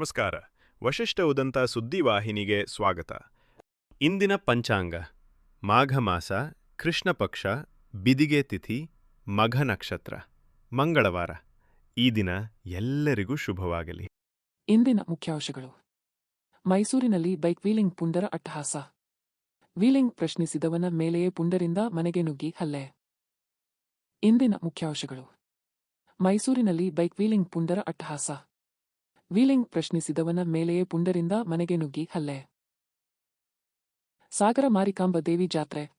ನಮಸ್ಕಾರ. ವಶಿಷ್ಠ ಉದಂತ ಸುದ್ದಿವಾಹಿನಿಗೆ ಸ್ವಾಗತ. ಇಂದಿನ ಪಂಚಾಂಗ. ಮಾಘ ಮಾಸ, ಕೃಷ್ಣ ಪಕ್ಷ, ಬಿದಿಗೆ ತಿಥಿ, ಮಘ ನಕ್ಷತ್ರ. ಮಂಗಳವಾರ. ಈ ದಿನ ಎಲ್ಲರಿಗೂ ಶುಭವಾಗಲಿ. ಇಂದಿನ ಮುಖ್ಯಾಂಶಗಳು. ಮೈಸೂರಿನಲ್ಲಿ ಬೈಕ್ ವೀಲಿಂಗ್ ಪುಂಡರ ಅಟ್ಟಹಾಸ. ವೀಲಿಂಗ್ ಪ್ರಶ್ನಿಸಿದವನ ಮೇಲೆಯೇ ಪುಂಡರಿಂದ ಮನೆಗೆ ನುಗ್ಗಿ ಹಲ್ಲೆ. ಇಂದಿನ ಮುಖ್ಯಾಂಶಗಳು. ಮೈಸೂರಿನಲ್ಲಿ ಬೈಕ್ ವೀಲಿಂಗ್ ಪುಂಡರ ಅಟ್ಟಹಾಸ. ವೀಲಿಂಗ್ ಪ್ರಶ್ನಿಸಿದವನ ಮೇಲೆಯೇ ಪುಂಡರಿಂದ ಮನೆಗೆ ನುಗ್ಗಿ ಹಲ್ಲೆ. ಸಾಗರ ಮಾರಿಕಾಂಬ ದೇವಿ ಜಾತ್ರೆ.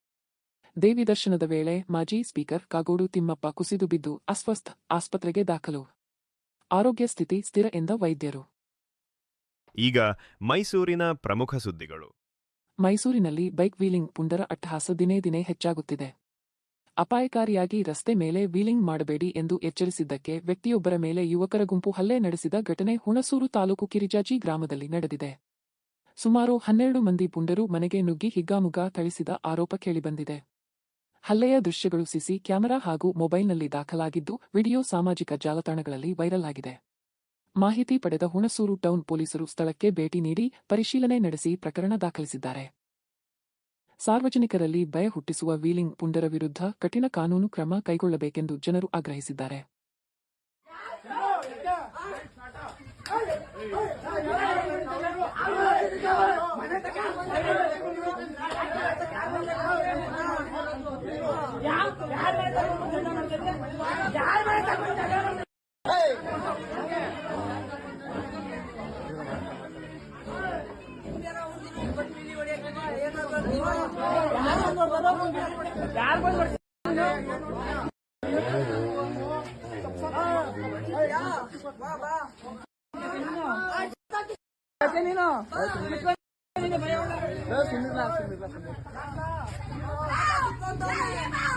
ದೇವಿ ದರ್ಶನದ ವೇಳೆ ಮಾಜಿ ಸ್ಪೀಕರ್ ಕಾಗೋಡು ತಿಮ್ಮಪ್ಪ ಕುಸಿದು ಬಿದ್ದು ಅಸ್ವಸ್ಥ ಆಸ್ಪತ್ರೆಗೆ ದಾಖಲು. ಆರೋಗ್ಯ ಸ್ಥಿತಿ ಸ್ಥಿರ ಎಂದ ವೈದ್ಯರು. ಈಗ ಮೈಸೂರಿನ ಪ್ರಮುಖ ಸುದ್ದಿಗಳು. ಮೈಸೂರಿನಲ್ಲಿ ಬೈಕ್ ವೀಲಿಂಗ್ ಪುಂಡರ ಅಟ್ಟಹಾಸ ದಿನೇ ದಿನೇ ಹೆಚ್ಚಾಗುತ್ತಿದೆ. ಅಪಾಯಕಾರಿಯಾಗಿ ರಸ್ತೆ ಮೇಲೆ ವೀಲಿಂಗ್ ಮಾಡಬೇಡಿ ಎಂದು ಎಚ್ಚರಿಸಿದ್ದಕ್ಕೆ ವ್ಯಕ್ತಿಯೊಬ್ಬರ ಮೇಲೆ ಯುವಕರ ಗುಂಪು ಹಲ್ಲೆ ನಡೆಸಿದ ಘಟನೆ ಹುಣಸೂರು ತಾಲೂಕು ಕಿರಿಜಾಜಿ ಗ್ರಾಮದಲ್ಲಿ ನಡೆದಿದೆ. ಸುಮಾರು ಹನ್ನೆರಡು ಮಂದಿ ಪುಂಡರು ಮನೆಗೆ ನುಗ್ಗಿ ಹಿಗ್ಗಾಮುಗ್ಗಾ ಥಳಿಸಿದ ಆರೋಪ ಕೇಳಿಬಂದಿದೆ. ಹಲ್ಲೆಯ ದೃಶ್ಯಗಳು ಸಿಸಿ ಕ್ಯಾಮೆರಾ ಹಾಗೂ ಮೊಬೈಲ್ನಲ್ಲಿ ದಾಖಲಾಗಿದ್ದು, ವಿಡಿಯೋ ಸಾಮಾಜಿಕ ಜಾಲತಾಣಗಳಲ್ಲಿ ವೈರಲ್ ಆಗಿದೆ. ಮಾಹಿತಿ ಪಡೆದ ಹುಣಸೂರು ಟೌನ್ ಪೊಲೀಸರು ಸ್ಥಳಕ್ಕೆ ಭೇಟಿ ನೀಡಿ ಪರಿಶೀಲನೆ ನಡೆಸಿ ಪ್ರಕರಣ ದಾಖಲಿಸಿದ್ದಾರೆ. ಸಾರ್ವಜನಿಕರಲ್ಲಿ ಭಯ ಹುಟ್ಟಿಸುವ ವೀಲಿಂಗ್ ಪುಂಡರ ವಿರುದ್ಧ ಕಠಿಣ ಕಾನೂನು ಕ್ರಮ ಕೈಗೊಳ್ಳಬೇಕೆಂದು ಜನರು ಆಗ್ರಹಿಸಿದ್ದಾರೆ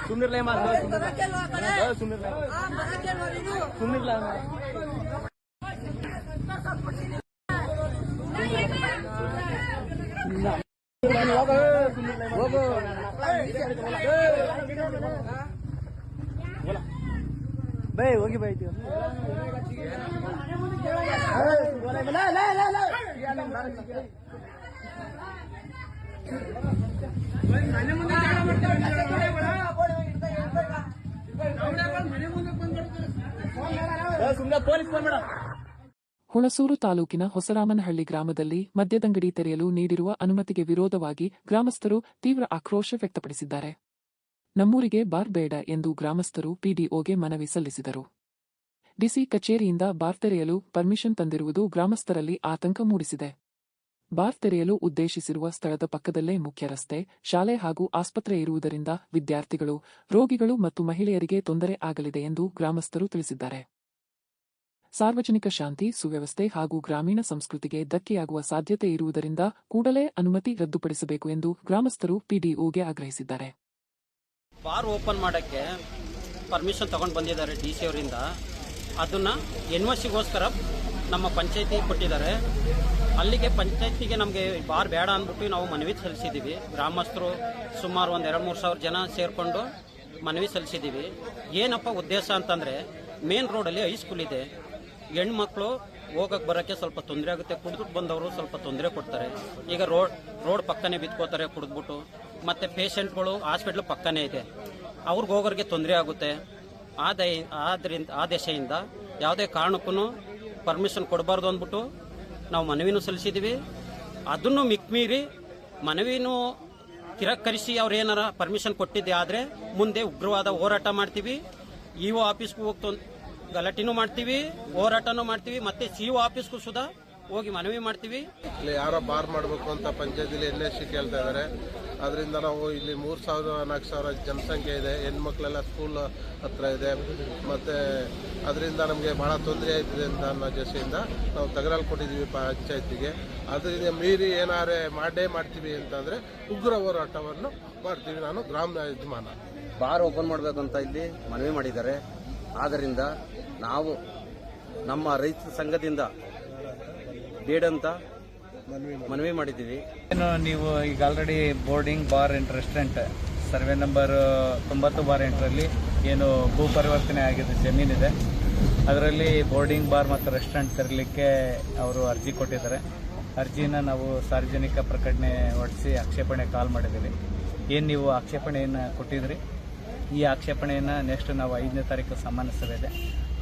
ಸುಂದಿರ್ಲೇ ಮಾತು ಸುಂದಿರ್ಲ ಸುಂದಿರ್ಲ ಹೋಗು ಬೈ, ಹೋಗಿ ಹುಣಸೂರು ತಾಲೂಕಿನ ಹೊಸರಾಮನಹಳ್ಳಿ ಗ್ರಾಮದಲ್ಲಿ ಮದ್ಯದಂಗಡಿ ತೆರೆಯಲು ನೀಡಿರುವ ಅನುಮತಿಗೆ ವಿರೋಧವಾಗಿ ಗ್ರಾಮಸ್ಥರು ತೀವ್ರ ಆಕ್ರೋಶ ವ್ಯಕ್ತಪಡಿಸಿದ್ದಾರೆ. ನಮ್ಮೂರಿಗೆ ಬಾರ್ ಬೇಡ ಎಂದು ಗ್ರಾಮಸ್ಥರು ಪಿಡಿಒಗೆ ಮನವಿ ಸಲ್ಲಿಸಿದರು. ಡಿಸಿ ಕಚೇರಿಯಿಂದ ಬಾರ್ ತೆರೆಯಲು ಪರ್ಮಿಷನ್ ತಂದಿರುವುದು ಗ್ರಾಮಸ್ಥರಲ್ಲಿ ಆತಂಕ ಮೂಡಿಸಿದೆ. ಬಾರ್ ತೆರೆಯಲು ಉದ್ದೇಶಿಸಿರುವ ಸ್ಥಳದ ಪಕ್ಕದಲ್ಲೇ ಮುಖ್ಯ ರಸ್ತೆ, ಶಾಲೆ ಹಾಗೂ ಆಸ್ಪತ್ರೆ ಇರುವುದರಿಂದ ವಿದ್ಯಾರ್ಥಿಗಳು, ರೋಗಿಗಳು ಮತ್ತು ಮಹಿಳೆಯರಿಗೆ ತೊಂದರೆ ಆಗಲಿದೆ ಎಂದು ಗ್ರಾಮಸ್ಥರು ತಿಳಿಸಿದ್ದಾರೆ. ಸಾರ್ವಜನಿಕ ಶಾಂತಿ, ಸುವ್ಯವಸ್ಥೆ ಹಾಗೂ ಗ್ರಾಮೀಣ ಸಂಸ್ಕೃತಿಗೆ ಧಕ್ಕೆಯಾಗುವ ಸಾಧ್ಯತೆ ಇರುವುದರಿಂದ ಕೂಡಲೇ ಅನುಮತಿ ರದ್ದುಪಡಿಸಬೇಕು ಎಂದು ಗ್ರಾಮಸ್ಥರು ಪಿಡಿಒಗೆ ಆಗ್ರಹಿಸಿದ್ದಾರೆ. ಬಾರ್ ಓಪನ್ ಮಾಡೋಕ್ಕೆ ಪರ್ಮಿಷನ್ ತೊಗೊಂಡು ಬಂದಿದ್ದಾರೆ ಡಿ ಸಿ ಅವರಿಂದ. ಅದನ್ನು ಎನ್ ಒ ಸಿಗೋಸ್ಕರ ನಮ್ಮ ಪಂಚಾಯತಿ ಕೊಟ್ಟಿದ್ದಾರೆ. ಅಲ್ಲಿಗೆ ಪಂಚಾಯತಿಗೆ ನಮಗೆ ಬಾರ್ ಬೇಡ ಅಂದ್ಬಿಟ್ಟು ನಾವು ಮನವಿ ಸಲ್ಲಿಸಿದ್ದೀವಿ ಗ್ರಾಮಸ್ಥರು ಸುಮಾರು ಒಂದು ಎರಡು ಮೂರು ಸಾವಿರ ಜನ ಸೇರಿಕೊಂಡು ಮನವಿ ಸಲ್ಲಿಸಿದ್ದೀವಿ ಏನಪ್ಪ ಉದ್ದೇಶ ಅಂತಂದರೆ ಮೇನ್ ರೋಡಲ್ಲಿ ಹೈಸ್ಕೂಲ್ ಇದೆ. ಹೆಣ್ಮಕ್ಳು ಹೋಗಕ್ಕೆ ಬರೋಕ್ಕೆ ಸ್ವಲ್ಪ ತೊಂದರೆ ಆಗುತ್ತೆ. ಕುಡಿದ್ಬಿಟ್ಟು ಬಂದವರು ಸ್ವಲ್ಪ ತೊಂದರೆ ಕೊಡ್ತಾರೆ. ಈಗ ರೋಡ್ ರೋಡ್ ಪಕ್ಕನೇ ಬಿತ್ಕೋತಾರೆ ಕುಡಿದ್ಬಿಟ್ಟು. ಮತ್ತು ಪೇಷಂಟ್ಗಳು ಹಾಸ್ಪಿಟ್ಲು ಪಕ್ಕನೇ ಇದೆ. ಅವ್ರಿಗೆ ಹೋಗೋರಿಗೆ ತೊಂದರೆ ಆಗುತ್ತೆ. ಆ ದಯ ಆದ್ದರಿಂದ ಆ ದೇಶದಿಂದ ಯಾವುದೇ ಕಾರಣಕ್ಕೂ ಪರ್ಮಿಷನ್ ಕೊಡಬಾರ್ದು ಅಂದ್ಬಿಟ್ಟು ನಾವು ಮನವಿನೂ ಸಲ್ಲಿಸಿದ್ದೀವಿ ಅದನ್ನು ಮಿಕ್ಮೀರಿ ಮನವಿನೂ ತಿರಕರಿಸಿ ಅವ್ರು ಏನಾರ ಪರ್ಮಿಷನ್ ಕೊಟ್ಟಿದ್ದೆ ಆದರೆ ಮುಂದೆ ಉಗ್ರವಾದ ಹೋರಾಟ ಮಾಡ್ತೀವಿ. ಇ ಒ ಆಫೀಸ್ಗೂ ಹೋಗಿ ತೊಂದ್- ಗಲಾಟೆನೂ ಮಾಡ್ತೀವಿ ಹೋರಾಟನೂ ಮಾಡ್ತೀವಿ ಮತ್ತೆ ಸಿ ಒ ಆಫೀಸ್ಗೂ ಸುಧಾ ಹೋಗಿ ಮನವಿ ಮಾಡ್ತೀವಿ. ಇಲ್ಲಿ ಯಾರೋ ಬಾರ್ ಮಾಡಬೇಕು ಅಂತ ಪಂಚಾಯತಿಲಿ ಎನ್ ಎಸ್ ಸಿ ಕೇಳ್ತಾ ಇದ್ದಾರೆ ಅದರಿಂದ ನಾವು ಇಲ್ಲಿ ಮೂರು ಸಾವಿರ ನಾಲ್ಕು ಸಾವಿರ ಜನಸಂಖ್ಯೆ ಇದೆ. ಹೆಣ್ಮಕ್ಳೆಲ್ಲ ಸ್ಕೂಲ್ ಹತ್ರ ಇದೆ. ಮತ್ತು ಅದರಿಂದ ನಮಗೆ ಭಾಳ ತೊಂದರೆ ಆಯ್ತಿದೆ ಅಂತ ಅನ್ನೋ ಜಸೆಯಿಂದ ನಾವು ತಗರಲ್ಲಿ ಕೊಟ್ಟಿದ್ದೀವಿ ಪಂಚಾಯತಿಗೆ. ಅದರಿಂದ ಮೀರಿ ಏನಾರೇ ಮಾಡೇ ಮಾಡ್ತೀವಿ ಅಂತಂದರೆ ಉಗ್ರ ಹೋರಾಟವನ್ನು ಮಾಡ್ತೀವಿ. ನಾನು ಗ್ರಾಮ ಯಜಮಾನ. ಬಾರ್ ಓಪನ್ ಮಾಡಬೇಕಂತ ಇಲ್ಲಿ ಮನವಿ ಮಾಡಿದ್ದಾರೆ. ಆದ್ದರಿಂದ ನಾವು ನಮ್ಮ ರೈತ ಸಂಘದಿಂದ ಬೇಡಂತ ಮನವಿ ಮಾಡಿದ್ದೀವಿ. ಏನು ನೀವು ಈಗ already boarding bar and restaurant survey number ತೊಂಬತ್ತು ಬಾರ್ ಎಂಟರಲ್ಲಿ ಏನು ಭೂ ಪರಿವರ್ತನೆ ಆಗಿದೆ ಜಮೀನಿದೆ. ಅದರಲ್ಲಿ ಬೋರ್ಡಿಂಗ್ ಬಾರ್ ಮತ್ತು ರೆಸ್ಟೋರೆಂಟ್ ತೆರಲಿಕ್ಕೆ ಅವರು ಅರ್ಜಿ ಕೊಟ್ಟಿದ್ದಾರೆ. ಅರ್ಜಿನ ನಾವು ಸಾರ್ವಜನಿಕ ಪ್ರಕಟಣೆ ಹೊಡೆಸಿ ಆಕ್ಷೇಪಣೆ ಕಾಲ್ ಮಾಡಿದ್ದೀವಿ. ಏನು ನೀವು ಆಕ್ಷೇಪಣೆಯನ್ನು ಕೊಟ್ಟಿದ್ರಿ? ಈ ಆಕ್ಷೇಪಣೆಯನ್ನು ನೆಕ್ಸ್ಟ್ ನಾವು ಐದನೇ ತಾರೀಕು ಸಾಮಾನ್ಯ ಸಭೆ ಇದೆ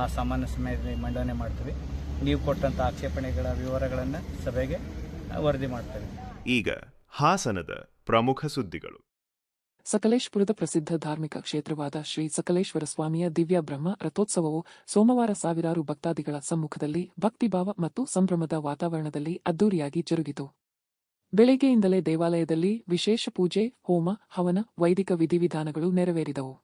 ಆ ಸಾಮಾನ್ಯ ಸಮಯದಲ್ಲಿ ಮಂಡನೆ ಮಾಡ್ತೀವಿ. ನೀವು ಕೊಟ್ಟಂಥ ಆಕ್ಷೇಪಣೆಗಳ ವಿವರಗಳನ್ನು ಸಭೆಗೆ ವರದಿ ಮಾಡ್ತೇವೆ. ಈಗ ಹಾಸನದ ಪ್ರಮುಖ ಸುದ್ದಿಗಳು. ಸಕಲೇಶ್ಪುರದ ಪ್ರಸಿದ್ಧ ಧಾರ್ಮಿಕ ಕ್ಷೇತ್ರವಾದ ಶ್ರೀ ಸಕಲೇಶ್ವರ ಸ್ವಾಮಿಯ ದಿವ್ಯ ಬ್ರಹ್ಮ ರಥೋತ್ಸವವು ಸೋಮವಾರ ಸಾವಿರಾರು ಭಕ್ತಾದಿಗಳ ಸಮ್ಮುಖದಲ್ಲಿ ಭಕ್ತಿಭಾವ ಮತ್ತು ಸಂಭ್ರಮದ ವಾತಾವರಣದಲ್ಲಿ ಅದ್ದೂರಿಯಾಗಿ ಜರುಗಿತು. ಬೆಳಗ್ಗೆಯಿಂದಲೇ ದೇವಾಲಯದಲ್ಲಿ ವಿಶೇಷ ಪೂಜೆ, ಹೋಮ, ಹವನ, ವೈದಿಕ ವಿಧಿವಿಧಾನಗಳು ನೆರವೇರಿದವು.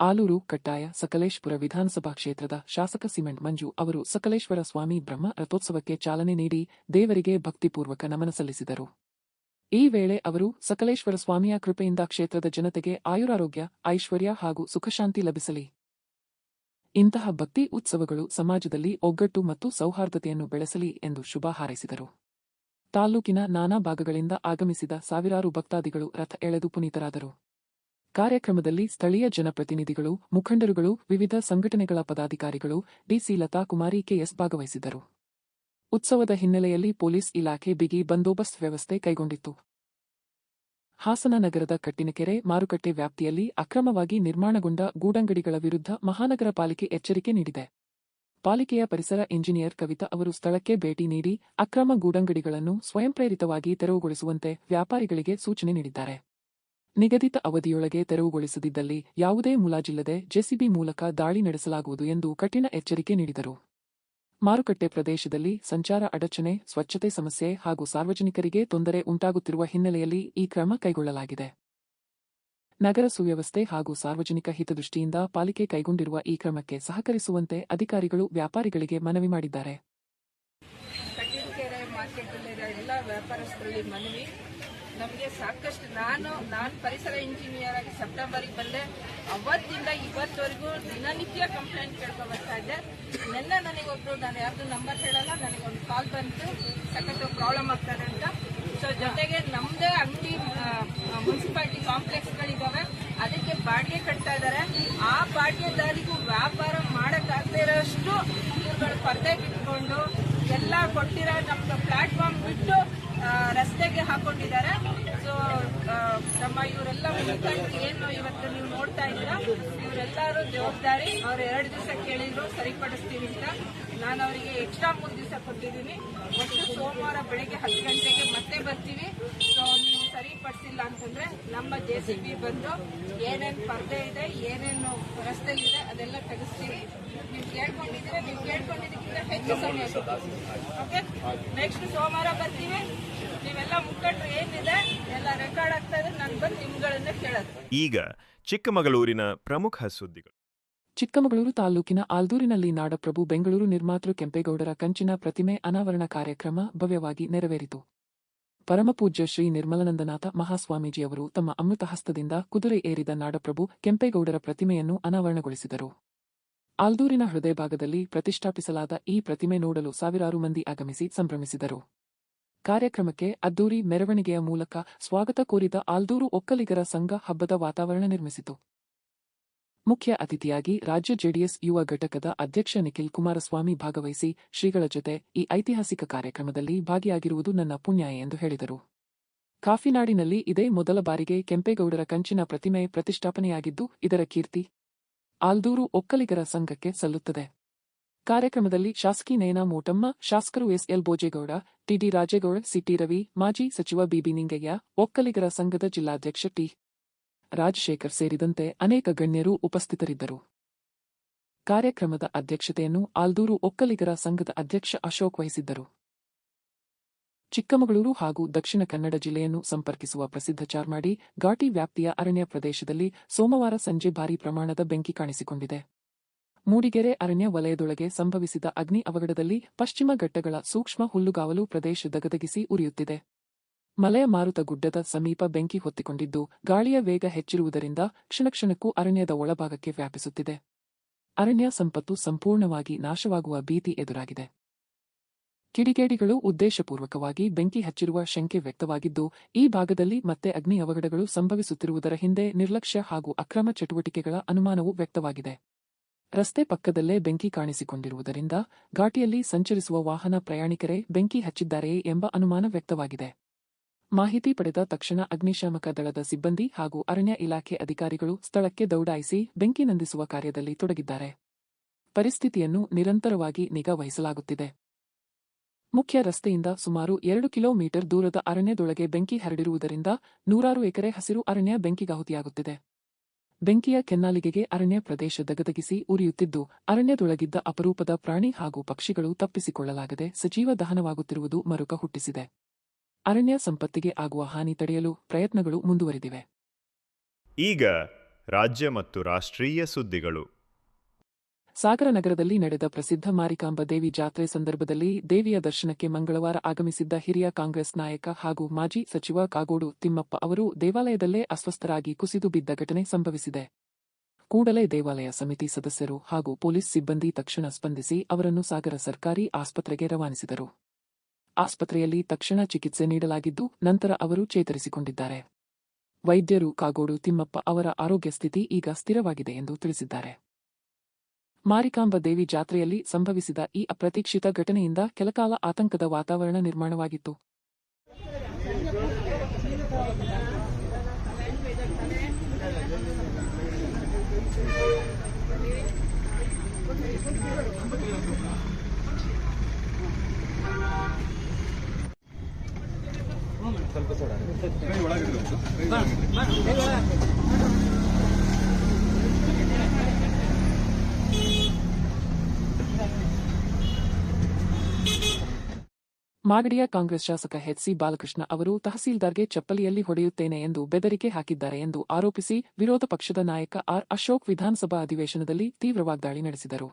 ಆಲೂರು, ಕಟ್ಟಾಯ, ಸಕಲೇಶ್ಪುರ ವಿಧಾನಸಭಾ ಕ್ಷೇತ್ರದ ಶಾಸಕ ಸಿಮೆಂಟ್ ಮಂಜು ಅವರು ಸಕಲೇಶ್ವರ ಸ್ವಾಮಿ ಬ್ರಹ್ಮ ರಥೋತ್ಸವಕ್ಕೆ ಚಾಲನೆ ನೀಡಿ ದೇವರಿಗೆ ಭಕ್ತಿಪೂರ್ವಕ ನಮನ ಸಲ್ಲಿಸಿದರು. ಈ ವೇಳೆ ಅವರು ಸಕಲೇಶ್ವರ ಸ್ವಾಮಿಯ ಕೃಪೆಯಿಂದ ಕ್ಷೇತ್ರದ ಜನತೆಗೆ ಆಯುರಾರೋಗ್ಯ, ಐಶ್ವರ್ಯ ಹಾಗೂ ಸುಖಶಾಂತಿ ಲಭಿಸಲಿ. ಇಂತಹ ಭಕ್ತಿ ಉತ್ಸವಗಳು ಸಮಾಜದಲ್ಲಿ ಒಗ್ಗಟ್ಟು ಮತ್ತು ಸೌಹಾರ್ದತೆಯನ್ನು ಬೆಳೆಸಲಿ ಎಂದು ಶುಭ ಹಾರೈಸಿದರು. ತಾಲ್ಲೂಕಿನ ನಾನಾ ಭಾಗಗಳಿಂದ ಆಗಮಿಸಿದ ಸಾವಿರಾರು ಭಕ್ತಾದಿಗಳು ರಥ ಎಳೆದು ಪುನೀತರಾದರು. ಕಾರ್ಯಕ್ರಮದಲ್ಲಿ ಸ್ಥಳೀಯ ಜನಪ್ರತಿನಿಧಿಗಳು, ಮುಖಂಡರುಗಳು, ವಿವಿಧ ಸಂಘಟನೆಗಳ ಪದಾಧಿಕಾರಿಗಳು ಡಿಸಿ ಲತಾ ಕುಮಾರಿ ಕೆಎಸ್ ಭಾಗವಹಿಸಿದರು. ಉತ್ಸವದ ಹಿನ್ನೆಲೆಯಲ್ಲಿ ಪೊಲೀಸ್ ಇಲಾಖೆ ಬಿಗಿ ಬಂದೋಬಸ್ತ್ ವ್ಯವಸ್ಥೆ ಕೈಗೊಂಡಿತ್ತು. ಹಾಸನ ನಗರದ ಕಟ್ಟಿನಕೆರೆ ಮಾರುಕಟ್ಟೆ ವ್ಯಾಪ್ತಿಯಲ್ಲಿ ಅಕ್ರಮವಾಗಿ ನಿರ್ಮಾಣಗೊಂಡ ಗೂಡಂಗಡಿಗಳ ವಿರುದ್ಧ ಮಹಾನಗರ ಪಾಲಿಕೆ ಎಚ್ಚರಿಕೆ ನೀಡಿದೆ. ಪಾಲಿಕೆಯ ಪರಿಸರ ಇಂಜಿನಿಯರ್ ಕವಿತಾ ಅವರು ಸ್ಥಳಕ್ಕೆ ಭೇಟಿ ನೀಡಿ ಅಕ್ರಮ ಗೂಡಂಗಡಿಗಳನ್ನು ಸ್ವಯಂಪ್ರೇರಿತವಾಗಿ ತೆರವುಗೊಳಿಸುವಂತೆ ವ್ಯಾಪಾರಿಗಳಿಗೆ ಸೂಚನೆ ನೀಡಿದ್ದಾರೆ. ನಿಗದಿತ ಅವಧಿಯೊಳಗೆ ತೆರವುಗೊಳಿಸದಿದ್ದಲ್ಲಿ ಯಾವುದೇ ಮುಲಾಜಿಲ್ಲದೆ ಜೆಸಿಬಿ ಮೂಲಕ ದಾಳಿ ನಡೆಸಲಾಗುವುದು ಎಂದು ಕಠಿಣ ಎಚ್ಚರಿಕೆ ನೀಡಿದರು. ಮಾರುಕಟ್ಟೆ ಪ್ರದೇಶದಲ್ಲಿ ಸಂಚಾರ ಅಡಚಣೆ, ಸ್ವಚ್ಛತೆ ಸಮಸ್ಯೆ ಹಾಗೂ ಸಾರ್ವಜನಿಕರಿಗೆ ತೊಂದರೆ ಉಂಟಾಗುತ್ತಿರುವ ಹಿನ್ನೆಲೆಯಲ್ಲಿ ಈ ಕ್ರಮ ಕೈಗೊಳ್ಳಲಾಗಿದೆ. ನಗರ ಸುವ್ಯವಸ್ಥೆ ಹಾಗೂ ಸಾರ್ವಜನಿಕ ಹಿತದೃಷ್ಟಿಯಿಂದ ಪಾಲಿಕೆ ಕೈಗೊಂಡಿರುವ ಈ ಕ್ರಮಕ್ಕೆ ಸಹಕರಿಸುವಂತೆ ಅಧಿಕಾರಿಗಳು ವ್ಯಾಪಾರಿಗಳಿಗೆ ಮನವಿ ಮಾಡಿದ್ದಾರೆ. ಎಲ್ಲ ಮನವಿ. ನಮಗೆ ಸಾಕಷ್ಟು ನಾನು ನಾನು ಪರಿಸರ ಇಂಜಿನಿಯರ್ ಆಗಿ ಸೆಪ್ಟೆಂಬರಿಗೆ ಬಂದೆ. ಅವತ್ತಿಂದ ಇವತ್ತವರೆಗೂ ದಿನನಿತ್ಯ ಕಂಪ್ಲೇಂಟ್ ಕೇಳ್ಕೊ ಬರ್ತಾ ಇದ್ದೆ. ನಿನ್ನೆ ನನಗೊಬ್ರು, ನಾನು ಯಾರ್ದು ನಂಬರ್ ಹೇಳಲ್ಲ ನನಗೊಂದು ಕಾಲ್ ಬಂತು. ಸಾಕಷ್ಟು ಪ್ರಾಬ್ಲಮ್ ಆಗ್ತದೆ ಅಂತ. ಸೊ ಜೊತೆಗೆ ನಮ್ಮದೇ ಜವಾಬ್ದಾರಿ. ಅವ್ರು ಎರಡು ದಿವಸ ಕೇಳಿದ್ರು ಸರಿಪಡಿಸ್ತೀವಿ ಅಂತ. ನಾನು ಅವರಿಗೆ ಎಕ್ಸ್ಟ್ರಾ ಮೂರು ದಿವಸ ಕೊಟ್ಟಿದ್ದೀನಿ. ಒಟ್ಟು ಸೋಮವಾರ ಬೆಳಿಗ್ಗೆ ಹತ್ತು ಗಂಟೆಗೆ ಮತ್ತೆ ಬರ್ತೀವಿ. ಸೊ ನೀವು ಸರಿಪಡಿಸಿಲ್ಲ ಅಂತಂದ್ರೆ ನಮ್ಮ ಜೆ ಸಿ ಬಿ ಬಂದು ಏನೇನು ಪರದೆ ಇದೆ ಏನೇನು ರಸ್ತೆ ಇದೆ ಅದೆಲ್ಲ ತೆಗೆಸ್ತೀವಿ. ನೀವು ಕೇಳ್ಕೊಂಡಿದ್ರೆ ನೀವು ಕೇಳ್ಕೊಂಡಿದ್ದಕ್ಕಿಂತ ಹೆಚ್ಚು ಸಮಯ ಓಕೆ ನೆಕ್ಸ್ಟ್ ಸೋಮವಾರ ಬರ್ತೀವಿ. ನೀವೆಲ್ಲ ಮುಖಂಡರು ಏನಿದೆ ಎಲ್ಲ ರೆಕಾರ್ಡ್ ಆಗ್ತಾ ಇದ್ರೆ ನಾನು ಬಂದು ನಿಮ್ಗಳನ್ನ ಕೇಳೋದು. ಈಗ ಚಿಕ್ಕಮಗಳೂರಿನ ಪ್ರಮುಖ ಸುದ್ದಿಗಳು. ಚಿಕ್ಕಮಗಳೂರು ತಾಲೂಕಿನ ಆಲ್ದೂರಿನಲ್ಲಿ ನಾಡಪ್ರಭು ಬೆಂಗಳೂರು ನಿರ್ಮಾತೃ ಕೆಂಪೇಗೌಡರ ಕಂಚಿನ ಪ್ರತಿಮೆ ಅನಾವರಣ ಕಾರ್ಯಕ್ರಮ ಭವ್ಯವಾಗಿ ನೆರವೇರಿತು. ಪರಮಪೂಜ್ಯ ಶ್ರೀ ನಿರ್ಮಲಾನಂದನಾಥ ಮಹಾಸ್ವಾಮೀಜಿಯವರು ತಮ್ಮ ಅಮೃತ ಹಸ್ತದಿಂದ ಕುದುರೆ ಏರಿದ ನಾಡಪ್ರಭು ಕೆಂಪೇಗೌಡರ ಪ್ರತಿಮೆಯನ್ನು ಅನಾವರಣಗೊಳಿಸಿದರು. ಆಲ್ದೂರಿನ ಹೃದಯ ಭಾಗದಲ್ಲಿ ಪ್ರತಿಷ್ಠಾಪಿಸಲಾದ ಈ ಪ್ರತಿಮೆ ನೋಡಲು ಸಾವಿರಾರು ಮಂದಿ ಆಗಮಿಸಿ ಸಂಭ್ರಮಿಸಿದರು. ಕಾರ್ಯಕ್ರಮಕ್ಕೆ ಅದ್ದೂರಿ ಮೆರವಣಿಗೆಯ ಮೂಲಕ ಸ್ವಾಗತ ಕೋರಿದ ಆಲ್ದೂರು ಒಕ್ಕಲಿಗರ ಸಂಘ ಹಬ್ಬದ ವಾತಾವರಣ ನಿರ್ಮಿಸಿತು. ಮುಖ್ಯ ಅತಿಥಿಯಾಗಿ ರಾಜ್ಯ ಜೆಡಿಎಸ್ ಯುವ ಘಟಕದ ಅಧ್ಯಕ್ಷ ನಿಖಿಲ್ ಕುಮಾರಸ್ವಾಮಿ ಭಾಗವಹಿಸಿ ಶ್ರೀಗಳ ಜೊತೆ ಈ ಐತಿಹಾಸಿಕ ಕಾರ್ಯಕ್ರಮದಲ್ಲಿ ಭಾಗಿಯಾಗಿರುವುದು ನನ್ನ ಪುಣ್ಯ ಎಂದು ಹೇಳಿದರು. ಕಾಫಿನಾಡಿನಲ್ಲಿ ಇದೇ ಮೊದಲ ಬಾರಿಗೆ ಕೆಂಪೇಗೌಡರ ಕಂಚಿನ ಪ್ರತಿಮೆ ಪ್ರತಿಷ್ಠಾಪನೆಯಾಗಿದ್ದು, ಇದರ ಕೀರ್ತಿ ಆಲ್ದೂರು ಒಕ್ಕಲಿಗರ ಸಂಘಕ್ಕೆ ಸಲ್ಲುತ್ತದೆ. ಕಾರ್ಯಕ್ರಮದಲ್ಲಿ ಶಾಸಕಿ ನಯನಾ ಮೋಟಮ್ಮ, ಶಾಸಕರು SL Bhojegowda TD Rajegowda CT Ravi, ಮಾಜಿ ಸಚಿವ ಬಿಬಿ ನಿಂಗಯ್ಯ, ಒಕ್ಕಲಿಗರ ಸಂಘದ ಜಿಲ್ಲಾಧ್ಯಕ್ಷ ಟಿ. ರಾಜಶೇಖರ್ ಸೇರಿದಂತೆ ಅನೇಕ ಗಣ್ಯರು ಉಪಸ್ಥಿತರಿದ್ದರು. ಕಾರ್ಯಕ್ರಮದ ಅಧ್ಯಕ್ಷತೆಯನ್ನು ಆಲ್ದೂರು ಒಕ್ಕಲಿಗರ ಸಂಘದ ಅಧ್ಯಕ್ಷ ಅಶೋಕ್ ವಹಿಸಿದ್ದರು. ಚಿಕ್ಕಮಗಳೂರು ಹಾಗೂ ದಕ್ಷಿಣ ಕನ್ನಡ ಜಿಲ್ಲೆಯನ್ನು ಸಂಪರ್ಕಿಸುವ ಪ್ರಸಿದ್ಧ ಚಾರ್ಮಾಡಿ ಘಾಟಿ ವ್ಯಾಪ್ತಿಯ ಅರಣ್ಯ ಪ್ರದೇಶದಲ್ಲಿ ಸೋಮವಾರ ಸಂಜೆ ಭಾರೀ ಪ್ರಮಾಣದ ಬೆಂಕಿ ಕಾಣಿಸಿಕೊಂಡಿದೆ. ಮೂಡಿಗೆರೆ ಅರಣ್ಯ ವಲಯದೊಳಗೆ ಸಂಭವಿಸಿದ ಅಗ್ನಿ ಅವಘಡದಲ್ಲಿ ಪಶ್ಚಿಮ ಘಟ್ಟಗಳ ಸೂಕ್ಷ್ಮ ಹುಲ್ಲುಗಾವಲು ಪ್ರದೇಶ ದಗದಗಿಸಿ ಉರಿಯುತ್ತಿದೆ. ಮಲೆಯ ಮಾರುತ ಗುಡ್ಡದ ಸಮೀಪ ಬೆಂಕಿ ಹೊತ್ತಿಕೊಂಡಿದ್ದು, ಗಾಳಿಯ ವೇಗ ಹೆಚ್ಚಿರುವುದರಿಂದ ಕ್ಷಣಕ್ಷಣಕ್ಕೂ ಅರಣ್ಯದ ಒಳಭಾಗಕ್ಕೆ ವ್ಯಾಪಿಸುತ್ತಿದೆ. ಅರಣ್ಯ ಸಂಪತ್ತು ಸಂಪೂರ್ಣವಾಗಿ ನಾಶವಾಗುವ ಭೀತಿ ಎದುರಾಗಿದೆ. ಕಿಡಿಗೇಡಿಗಳು ಉದ್ದೇಶಪೂರ್ವಕವಾಗಿ ಬೆಂಕಿ ಹಚ್ಚಿರುವ ಶಂಕೆ ವ್ಯಕ್ತವಾಗಿದ್ದು, ಈ ಭಾಗದಲ್ಲಿ ಮತ್ತೆ ಅಗ್ನಿ ಅವಘಡಗಳು ಸಂಭವಿಸುತ್ತಿರುವುದರ ಹಿಂದೆ ನಿರ್ಲಕ್ಷ್ಯ ಹಾಗೂ ಅಕ್ರಮ ಚಟುವಟಿಕೆಗಳ ಅನುಮಾನವೂ ವ್ಯಕ್ತವಾಗಿದೆ. ರಸ್ತೆ ಪಕ್ಕದಲ್ಲೇ ಬೆಂಕಿ ಕಾಣಿಸಿಕೊಂಡಿರುವುದರಿಂದ ಘಾಟಿಯಲ್ಲಿ ಸಂಚರಿಸುವ ವಾಹನ ಪ್ರಯಾಣಿಕರೇ ಬೆಂಕಿ ಹಚ್ಚಿದ್ದಾರೆಯೇ ಎಂಬ ಅನುಮಾನ ವ್ಯಕ್ತವಾಗಿದೆ. ಮಾಹಿತಿ ಪಡೆದ ತಕ್ಷಣ ಅಗ್ನಿಶಾಮಕ ದಳದ ಸಿಬ್ಬಂದಿ ಹಾಗೂ ಅರಣ್ಯ ಇಲಾಖೆ ಅಧಿಕಾರಿಗಳು ಸ್ಥಳಕ್ಕೆ ದೌಡಾಯಿಸಿ ಬೆಂಕಿ ನಂದಿಸುವ ಕಾರ್ಯದಲ್ಲಿ ತೊಡಗಿದ್ದಾರೆ. ಪರಿಸ್ಥಿತಿಯನ್ನು ನಿರಂತರವಾಗಿ ನಿಗಾ ವಹಿಸಲಾಗುತ್ತಿದೆ ಮುಖ್ಯ ರಸ್ತೆಯಿಂದ ಸುಮಾರು ಎರಡು ಕಿಲೋಮೀಟರ್ ದೂರದ ಅರಣ್ಯದೊಳಗೆ ಬೆಂಕಿ ಹರಡಿರುವುದರಿಂದ ನೂರಾರು ಎಕರೆ ಹಸಿರು ಅರಣ್ಯ ಬೆಂಕಿಗಾಹುತಿಯಾಗುತ್ತಿದೆ. ಬೆಂಕಿಯ ಕೆನ್ನಾಲಿಗೆಗೆ ಅರಣ್ಯ ಪ್ರದೇಶ ದಗದಗಿಸಿ ಉರಿಯುತ್ತಿದ್ದು, ಅರಣ್ಯದೊಳಗಿದ್ದ ಅಪರೂಪದ ಪ್ರಾಣಿ ಹಾಗೂ ಪಕ್ಷಿಗಳು ತಪ್ಪಿಸಿಕೊಳ್ಳಲಾಗದೆ ಸಜೀವ ದಹನವಾಗುತ್ತಿರುವುದು ಮರುಕ ಹುಟ್ಟಿಸಿದೆ. ಅರಣ್ಯ ಸಂಪತ್ತಿಗೆ ಆಗುವ ಹಾನಿ ತಡೆಯಲು ಪ್ರಯತ್ನಗಳು ಮುಂದುವರಿದಿವೆ. ಈಗ ರಾಜ್ಯ ಮತ್ತು ರಾಷ್ಟ್ರೀಯ ಸುದ್ದಿಗಳು. ಸಾಗರ ನಗರದಲ್ಲಿ ನಡೆದ ಪ್ರಸಿದ್ಧ ಮಾರಿಕಾಂಬ ದೇವಿ ಜಾತ್ರೆ ಸಂದರ್ಭದಲ್ಲಿ ದೇವಿಯ ದರ್ಶನಕ್ಕೆ ಮಂಗಳವಾರ ಆಗಮಿಸಿದ್ದ ಹಿರಿಯ ಕಾಂಗ್ರೆಸ್ ನಾಯಕ ಹಾಗೂ ಮಾಜಿ ಸಚಿವ ಕಾಗೋಡು ತಿಮ್ಮಪ್ಪ ಅವರು ದೇವಾಲಯದಲ್ಲೇ ಅಸ್ವಸ್ಥರಾಗಿ ಕುಸಿದು ಬಿದ್ದ ಘಟನೆ ಸಂಭವಿಸಿದೆ. ಕೂಡಲೇ ದೇವಾಲಯ ಸಮಿತಿ ಸದಸ್ಯರು ಹಾಗೂ ಪೊಲೀಸ್ ಸಿಬ್ಬಂದಿ ತಕ್ಷಣ ಸ್ಪಂದಿಸಿ ಅವರನ್ನು ಸಾಗರ ಸರ್ಕಾರಿ ಆಸ್ಪತ್ರೆಗೆ ರವಾನಿಸಿದರು. ಆಸ್ಪತ್ರೆಯಲ್ಲಿ ತಕ್ಷಣ ಚಿಕಿತ್ಸೆ ನೀಡಲಾಗಿದ್ದು, ನಂತರ ಅವರು ಚೇತರಿಸಿಕೊಂಡಿದ್ದಾರೆ. ವೈದ್ಯರು ಕಾಗೋಡು ತಿಮ್ಮಪ್ಪ ಅವರ ಆರೋಗ್ಯ ಸ್ಥಿತಿ ಈಗ ಸ್ಥಿರವಾಗಿದೆ ಎಂದು ತಿಳಿಸಿದ್ದಾರೆ. ಮಾರಿಕಾಂಬ ದೇವಿ ಜಾತ್ರೆಯಲ್ಲಿ ಸಂಭವಿಸಿದ ಈ ಅಪ್ರತೀಕ್ಷಿತ ಘಟನೆಯಿಂದ ಕೆಲಕಾಲ ಆತಂಕದ ವಾತಾವರಣ ನಿರ್ಮಾಣವಾಗಿತ್ತು. ಮಾಗಡಿಯ ಕಾಂಗ್ರೆಸ್ ಶಾಸಕ ಎಚ್ಸಿ ಬಾಲಕೃಷ್ಣ ಅವರು ತಹಸೀಲ್ದಾರ್ಗೆ ಚಪ್ಪಲಿಯಲ್ಲಿ ಹೊಡೆಯುತ್ತೇನೆ ಎಂದು ಬೆದರಿಕೆ ಹಾಕಿದ್ದಾರೆ ಎಂದು ಆರೋಪಿಸಿ ವಿರೋಧ ಪಕ್ಷದ ನಾಯಕ ಆರ್ ಅಶೋಕ್ ವಿಧಾನಸಭಾ ಅಧಿವೇಶನದಲ್ಲಿ ತೀವ್ರ ವಾಗ್ದಾಳಿ ನಡೆಸಿದರು.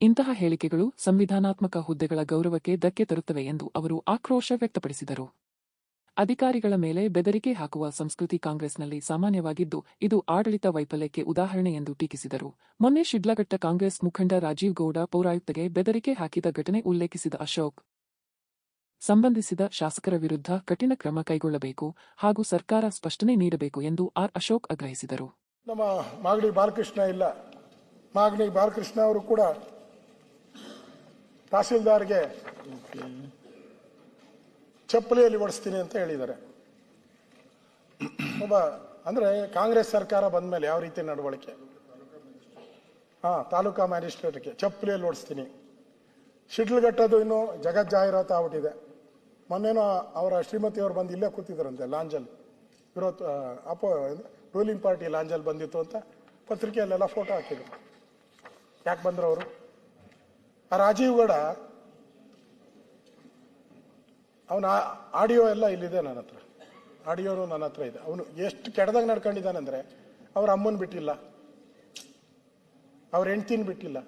ಇಂತಹ ಹೇಳಿಕೆಗಳು ಸಂವಿಧಾನಾತ್ಮಕ ಹುದ್ದೆಗಳ ಗೌರವಕ್ಕೆ ಧಕ್ಕೆ ತರುತ್ತವೆ ಎಂದು ಅವರು ಆಕ್ರೋಶ ವ್ಯಕ್ತಪಡಿಸಿದರು. ಅಧಿಕಾರಿಗಳ ಮೇಲೆ ಬೆದರಿಕೆ ಹಾಕುವ ಸಂಸ್ಕೃತಿ ಕಾಂಗ್ರೆಸ್ನಲ್ಲಿ ಸಾಮಾನ್ಯವಾಗಿದ್ದು, ಇದು ಆಡಳಿತ ವೈಫಲ್ಯಕ್ಕೆ ಉದಾಹರಣೆ ಎಂದು ಟೀಕಿಸಿದರು. ಮೊನ್ನೆ ಶಿಡ್ಲಘಟ್ಟ ಕಾಂಗ್ರೆಸ್ ಮುಖಂಡ ರಾಜೀವ್ ಗೌಡ ಪೌರಾಯುಕ್ತಗೆ ಬೆದರಿಕೆ ಹಾಕಿದ ಘಟನೆ ಉಲ್ಲೇಖಿಸಿದ ಅಶೋಕ್ ಸಂಬಂಧಿಸಿದ ಶಾಸಕರ ವಿರುದ್ಧ ಕಠಿಣ ಕ್ರಮ ಕೈಗೊಳ್ಳಬೇಕು ಹಾಗೂ ಸರ್ಕಾರ ಸ್ಪಷ್ಟನೆ ನೀಡಬೇಕು ಎಂದು ಆರ್ ಅಶೋಕ್ ಆಗ್ರಹಿಸಿದರು. ನಮ್ಮ ಮಾಗಡಿ ಬಾಲಕೃಷ್ಣ ಇಲ್ಲ. ಮಾಗಡಿ ಬಾಲಕೃಷ್ಣ ಅವರು ಕೂಡ ತಹಸೀಲ್ದಾರ್ಗೆ ಚಪ್ಪಲಿಯಲ್ಲಿ ಓಡಿಸ್ತೀನಿ ಅಂತ ಹೇಳಿದ್ದಾರೆ. ಒಬ್ಬ ಅಂದ್ರೆ ಕಾಂಗ್ರೆಸ್ ಸರ್ಕಾರ ಬಂದ ಮೇಲೆ ಯಾವ ರೀತಿ ನಡವಳಿಕೆ? ಹಾ, ತಾಲೂಕಾ ಮ್ಯಾಜಿಸ್ಟ್ರೇಟ್ಗೆ ಚಪ್ಪಲಿಯಲ್ಲಿ ಓಡಿಸ್ತೀನಿ. ಇನ್ನು ಜಗತ್ ಜಾಹೀರಾತು ಆಗ್ಬಿಟ್ಟಿದೆ. ಮೊನ್ನೆನೋ ಅವರ ಶ್ರೀಮತಿಯವರು ಬಂದು ಇಲ್ಲೇ ಕೂತಿದ್ರಂತೆ ಲಾಂಜಲ್ ವಿರೋಧ ಅಪೋ ರೂಲಿಂಗ್ ಪಾರ್ಟಿ ಲಾಂಜಲ್ ಬಂದಿತ್ತು ಅಂತ ಪತ್ರಿಕೆಯಲ್ಲೆಲ್ಲ ಫೋಟೋ ಹಾಕಿದ್ರು. ಯಾಕೆ ಬಂದ್ರು ಅವರು? ಆ ರಾಜೀವ್ ಗೌಡ, ಅವನ ಆಡಿಯೋ ಎಲ್ಲ ಇಲ್ಲಿದೆ ನನ್ನ ಹತ್ರ. ಆಡಿಯೋನು ನನ್ನ ಹತ್ರ ಇದೆ. ಅವನು ಎಷ್ಟು ಕೆಡದಾಗ ನಡ್ಕೊಂಡಿದ್ದಾನಂದ್ರೆ ಅವ್ರ ಅಮ್ಮನ ಬಿಟ್ಟಿಲ್ಲ. ಅವ್ರ ಹೆಂಡ್ತಿನ ಬಿಟ್ಟಿಲ್ಲ.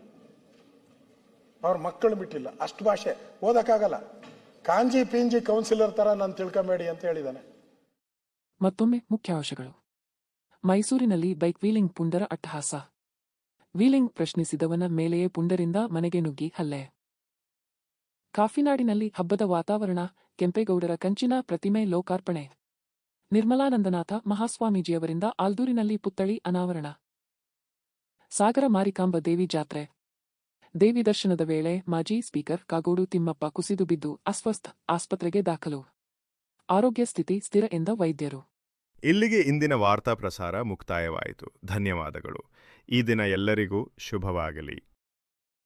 ಅವ್ರ ಮಕ್ಕಳು ಬಿಟ್ಟಿಲ್ಲ. ಅಷ್ಟು ಭಾಷೆ ಓದಕ್ಕಾಗಲ್ಲ. ಕಾಂಜಿ ಪಿಂಜಿ ಕೌನ್ಸಿಲರ್ ತರ ನಾನು ತಿಳ್ಕೊಂಬೇಡಿ ಅಂತ ಹೇಳಿದ್ದಾನೆ ಮತ್ತೊಮ್ಮೆ ಮುಖ್ಯ ಅಂಶಗಳು. ಮೈಸೂರಿನಲ್ಲಿ ಬೈಕ್ ವೀಲಿಂಗ್ ಪುಂಡರ ಅಟ್ಟಹಾಸ. ವೀಲಿಂಗ್ ಪ್ರಶ್ನಿಸಿದವನ ಮೇಲೆಯೇ ಪುಂಡರಿಂದ ಮನೆಗೆ ನುಗ್ಗಿ ಹಲ್ಲೆ. ಕಾಫಿನಾಡಿನಲ್ಲಿ ಹಬ್ಬದ ವಾತಾವರಣ, ಕೆಂಪೇಗೌಡರ ಕಂಚಿನ ಪ್ರತಿಮೆ ಲೋಕಾರ್ಪಣೆ. ನಿರ್ಮಲಾನಂದನಾಥ ಮಹಾಸ್ವಾಮೀಜಿಯವರಿಂದ ಆಲ್ದೂರಿನಲ್ಲಿ ಪುತ್ಥಳಿ ಅನಾವರಣ. ಸಾಗರ ಮಾರಿಕಾಂಬ ದೇವಿ ಜಾತ್ರೆ. ದೇವಿ ದರ್ಶನದ ವೇಳೆ ಮಾಜಿ ಸ್ಪೀಕರ್ ಕಾಗೋಡು ತಿಮ್ಮಪ್ಪ ಕುಸಿದು ಬಿದ್ದು ಅಸ್ವಸ್ಥ ಆಸ್ಪತ್ರೆಗೆ ದಾಖಲು. ಆರೋಗ್ಯ ಸ್ಥಿತಿ ಸ್ಥಿರ ಎಂದ ವೈದ್ಯರು. ಇಲ್ಲಿಗೆ ಇಂದಿನ ವಾರ್ತಾ ಪ್ರಸಾರ ಮುಕ್ತಾಯವಾಯಿತು. ಧನ್ಯವಾದಗಳು. ಈ ದಿನ ಎಲ್ಲರಿಗೂ ಶುಭವಾಗಲಿ.